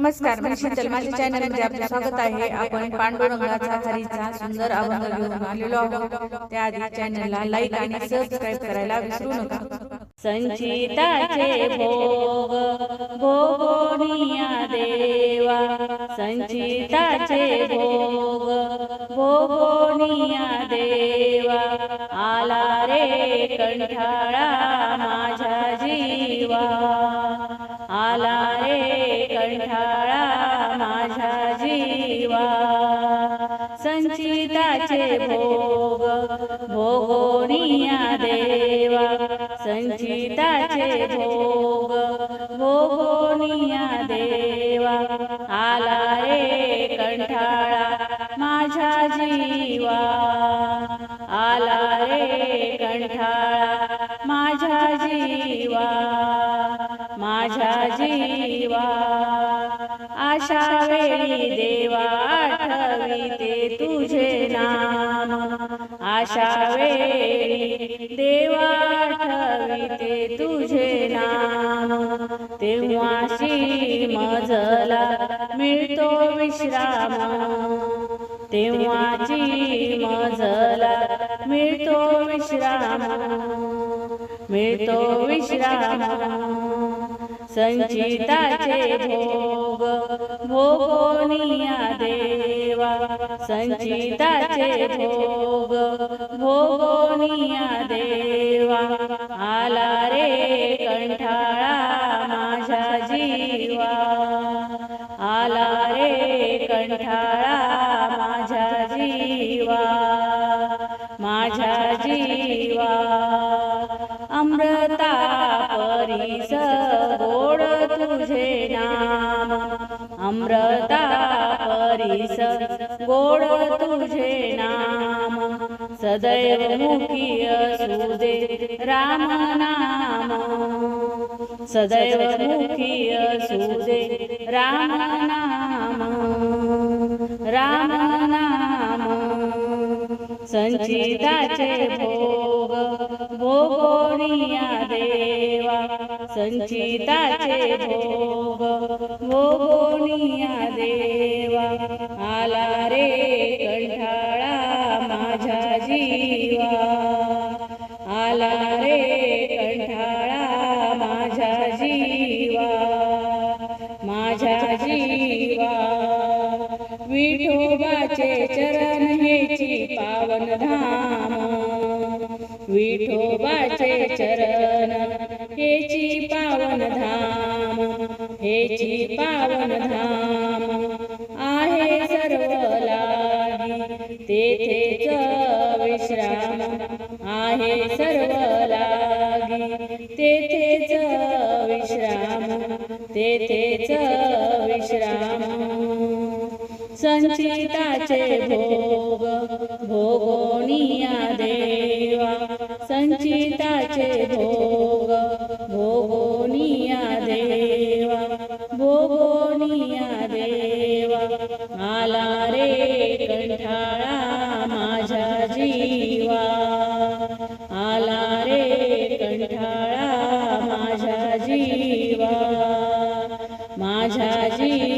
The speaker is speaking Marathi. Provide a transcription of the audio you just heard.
नमस्कार मी शीतल माझ्या चॅनलमध्ये आपलं स्वागत आहे. आपण पांडुरंगाचा हरीचा सुंदर अभंग घेऊन आलेलो आहोत. त्याआधी चॅनलला लाईक आणि सबस्क्राईब करायला विसरू नका. संचिताचे भोग भोगोनिया देवा. संचिताचे भोग भोगोनिया देवा. आला रे कंठाळा माझ्या जीवा. आला रे कंठाळा माझ्या जीवा संचिताचे भोग भोगोनिया देवा. संचिताचे भोग भोगोनिया देवा. आला रे कंठाळा माझ्या जीवा. आला रे कंठाळा माझ्या जीवा. माझ्या जीवा. आशा वेळी देवा आठविते तुझे नाम. आशा वेळी देवा आठविते तुझे नाम. तेव्हाशी मजला मिळतो विश्राम. तेव्हाची मजला मिळतो विश्राम. मिळतो विश्राम. संचिताचे भोग भोगोनिया देवा. संचिताचे भोग भोगोनिया देवा. आला रे कंठाळा माझ्या जीवा. आला रे कंठाळा माझ्या जीवा. माझ्या जीवा. अमृत नाम अमृता परिस गोड तुझे नाम. सदैव मुखी असू दे राम नाम. सदैव मुखी असू दे राम नाम. संचिताचे भोग भोगोनिया देवा संचिताचे भोग भोगोनिया देवा. विठोबाचे चरण हेची पावन धाम हेची पावन धाम आहे सर्व लागी तेथेच विश्राम आहे सर्व लागी तेथेच विश्राम तेथेच विश्राम. संचिताचे भोग भोगोनिया देवा संचिताचे भोग भोगोनिया देवा भोगोनिया देवा आला रे कंठाळा माझ्या जीवा. आला रे कंठाळा माझ्या जीवा माझ्या जीवा.